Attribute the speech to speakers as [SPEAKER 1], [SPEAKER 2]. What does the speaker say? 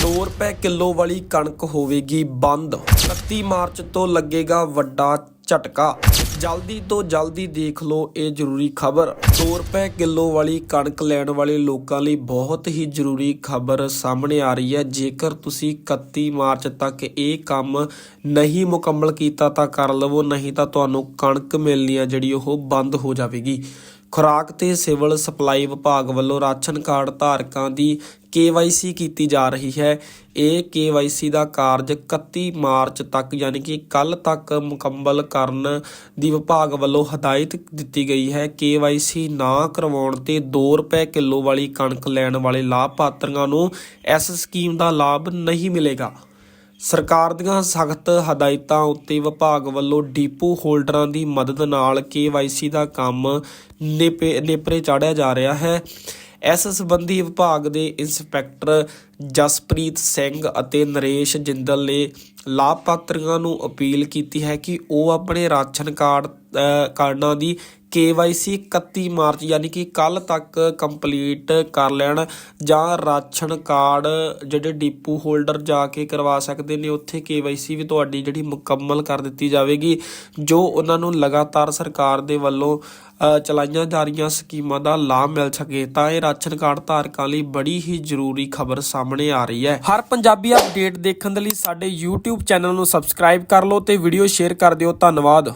[SPEAKER 1] 2 ਰੁਪਏ ਕਿਲੋ ਵਾਲੀ ਕਣਕ ਹੋਵੇਗੀ ਬੰਦ। 31 ਮਾਰਚ ਤੋਂ ਲੱਗੇਗਾ ਵੱਡਾ ਝਟਕਾ। ਜਲਦੀ ਤੋਂ ਜਲਦੀ ਦੇਖ ਲਓ ਇਹ ਜ਼ਰੂਰੀ ਖਬਰ। 2 ਰੁਪਏ ਕਿਲੋ ਵਾਲੀ ਕਣਕ ਲੈਣ ਵਾਲੇ ਲੋਕਾਂ ਲਈ ਬਹੁਤ ਹੀ ਜ਼ਰੂਰੀ ਖਬਰ ਸਾਹਮਣੇ ਆ ਰਹੀ ਹੈ। ਜੇਕਰ ਤੁਸੀਂ 31 ਮਾਰਚ ਤੱਕ ਇਹ ਕੰਮ ਨਹੀਂ ਮੁਕੰਮਲ ਕੀਤਾ ਤਾਂ ਕਰ ਲਵੋ, ਨਹੀਂ ਤਾਂ ਤੁਹਾਨੂੰ ਕਣਕ ਮਿਲਣੀ ਆ ਜਿਹੜੀ ਉਹ ਬੰਦ ਹੋ ਜਾਵੇਗੀ। ਖੁਰਾਕ ਤੇ ਸਿਵਲ ਸਪਲਾਈ ਵਿਭਾਗ ਵੱਲੋਂ ਰਾਸ਼ਨ ਕਾਰਡ ਧਾਰਕਾਂ ਦੀ KYC ਕੀਤੀ ਜਾ ਰਹੀ ਹੈ। ਇਹ KYC ਦਾ ਕਾਰਜ 31 ਮਾਰਚ ਤੱਕ ਯਾਨੀ ਕਿ ਕੱਲ ਤੱਕ ਮੁਕੰਮਲ ਕਰਨ ਦੀ ਵਿਭਾਗ ਵੱਲੋਂ ਹਦਾਇਤ ਦਿੱਤੀ ਗਈ ਹੈ। KYC ਨਾ ਕਰਵਾਉਣ ਤੇ 2 ਰੁਪਏ ਕਿਲੋ ਵਾਲੀ ਕਣਕ ਲੈਣ ਵਾਲੇ ਲਾਭਪਾਤਰੀਆਂ ਨੂੰ ਇਸ ਸਕੀਮ ਦਾ ਲਾਭ ਨਹੀਂ ਮਿਲੇਗਾ। ਸਰਕਾਰ ਦੀਆਂ ਸਖਤ ਹਦਾਇਤਾਂ ਉੱਤੇ ਵਿਭਾਗ ਵੱਲੋਂ ਡੀਪੂ ਹੋਲਡਰਾਂ ਦੀ ਮਦਦ ਨਾਲ KYC ਦਾ ਕੰਮ ਨੇਪੇ, ਨੇਪਰੇ ਚਾੜਿਆ ਜਾ ਰਿਹਾ ਹੈ। ਇਸ ਸੰਬੰਧੀ ਵਿਭਾਗ ਦੇ ਇੰਸਪੈਕਟਰ ਜਸਪ੍ਰੀਤ ਸਿੰਘ ਅਤੇ ਨਰੇਸ਼ ਜਿੰਦਲ ਨੇ ਲਾਭਪਾਤਰੀਆਂ ਨੂੰ ਅਪੀਲ ਕੀਤੀ ਹੈ ਕਿ ਉਹ ਆਪਣੇ ਰਾਸ਼ਨ ਕਾਰਡ ਕਾਰਡਾਂ ਦੀ KYC 31 ਮਾਰਚ, ਯਾਨੀ ਕਿ ਕੱਲ ਤੱਕ ਕੰਪਲੀਟ ਕਰ ਲੈਣ ਜਾਂ ਰਾਸ਼ਨ ਕਾਰਡ ਜਿਹੜੇ ਡੀਪੂ ਹੋਲਡਰ ਜਾ ਕੇ ਕਰਵਾ ਸਕਦੇ ਨੇ, ਉੱਥੇ KYC ਵੀ ਤੁਹਾਡੀ ਜਿਹੜੀ ਮੁਕੰਮਲ ਕਰ ਦਿੱਤੀ ਜਾਵੇਗੀ, ਜੋ ਉਹਨਾਂ ਨੂੰ ਲਗਾਤਾਰ ਸਰਕਾਰ ਦੇ ਵੱਲੋਂ ਚਲਾਈਆਂ ਜਾ ਰਹੀਆਂ ਸਕੀਮਾਂ ਦਾ ਲਾਭ ਮਿਲ ਸਕੇ, ਤਾਂ ਇਹ ਰਾਸ਼ਨ ਕਾਰਡ ਧਾਰਕਾਂ ਲਈ ਬੜੀ ਹੀ ਜ਼ਰੂਰੀ ਖਬਰ ਸਾਹਮਣੇ ਆ ਰਹੀ ਹੈ। ਹਰ ਪੰਜਾਬੀ ਅਪਡੇਟ ਦੇਖਣ ਦੇ ਲਈ ਸਾਡੇ YouTube ਚੈਨਲ ਨੂੰ ਸਬਸਕ੍ਰਾਈਬ ਕਰ ਲਓ ਤੇ ਵੀਡੀਓ ਸ਼ੇਅਰ ਕਰ ਦਿਓ। ਧੰਨਵਾਦ।